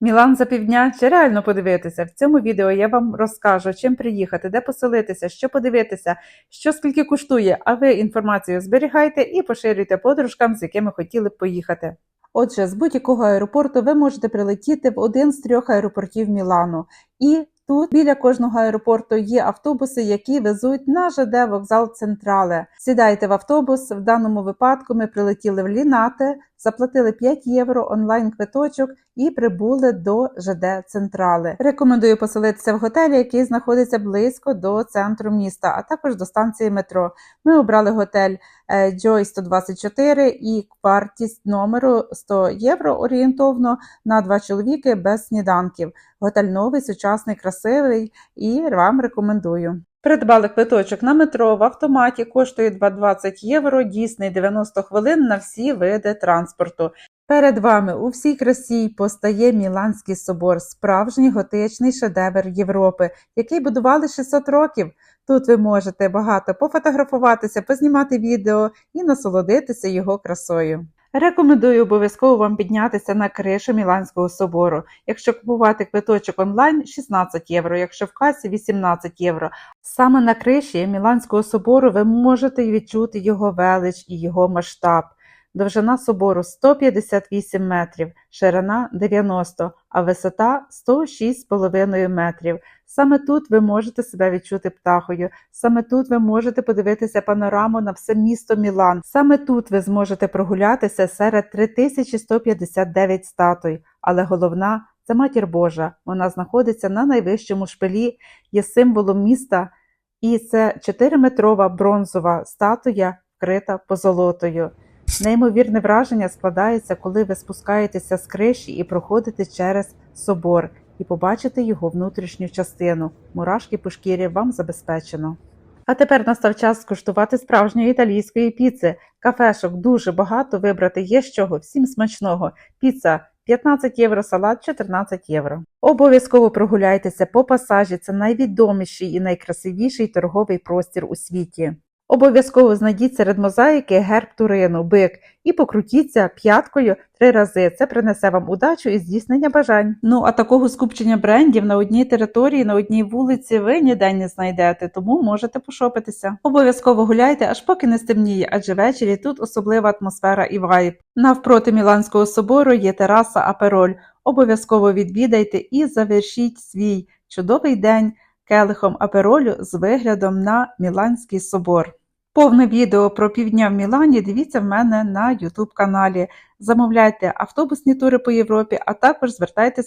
Мілан за півдня чи реально подивитися? В цьому відео я вам розкажу, чим приїхати, де поселитися, що подивитися, що скільки коштує, а ви інформацію зберігайте і поширюйте подружкам, з якими хотіли б поїхати. Отже, з будь-якого аеропорту ви можете прилетіти в один з трьох аеропортів Мілану. І тут біля кожного аеропорту є автобуси, які везуть на ЖД вокзал Централе. Сідайте в автобус. В даному випадку ми прилетіли в Лінате, заплатили 5 євро онлайн квиточок і прибули до ЖД Централи. Рекомендую поселитися в готелі, який знаходиться близько до центру міста, а також до станції метро. Ми обрали готель е, Joy 124 і вартість номеру 100 євро орієнтовно на два чоловіки без сніданків. Готель новий, сучасний, красивий і вам рекомендую. Придбали квиточок на метро в автоматі, коштує 2,20 євро, дійсний 90 хвилин на всі види транспорту. Перед вами у всій красі постає Міланський собор, справжній готичний шедевр Європи, який будували 600 років. Тут ви можете багато пофотографуватися, познімати відео і насолодитися його красою. Рекомендую обов'язково вам піднятися на кришу Міланського собору. Якщо купувати квиточок онлайн 16 євро, якщо в касі 18 євро. Саме на криші Міланського собору ви можете відчути його велич і його масштаб. Довжина собору 158 метрів, ширина 90, а висота 106,5 метрів. Саме тут ви можете себе відчути птахою, саме тут ви можете подивитися панораму на все місто Мілан. Саме тут ви зможете прогулятися серед 3159 статуй, але головна це матір Божа. Вона знаходиться на найвищому шпилі, є символом міста, і це 4-метрова бронзова статуя, вкрита позолотою. Неймовірне враження складається, коли ви спускаєтеся з криші і проходите через собор і побачите його внутрішню частину. Мурашки по шкірі вам забезпечено. А тепер настав час скуштувати справжньої італійської піци. Кафешок дуже багато вибрати є з чого, всім смачного. Піца 15 євро, салат 14 євро. Обов'язково прогуляйтеся по пасажі. Це найвідоміший і найкрасивіший торговий простір у світі. Обов'язково знайдіть серед мозаїки герб Турину, бик і покрутіться п'яткою три рази. Це принесе вам удачу і здійснення бажань. Ну а такого скупчення брендів на одній території, на одній вулиці ви ніде не знайдете, тому можете пошопитися. Обов'язково гуляйте, аж поки не стемніє, адже ввечері тут особлива атмосфера і вайб. Навпроти Міланського собору є тераса Апероль. Обов'язково відвідайте і завершіть свій чудовий день келихом аперолю з виглядом на Міланський собор. Повне відео про півдня в Мілані дивіться в мене на YouTube каналі. Замовляйте автобусні тури по Європі, а також звертайтеся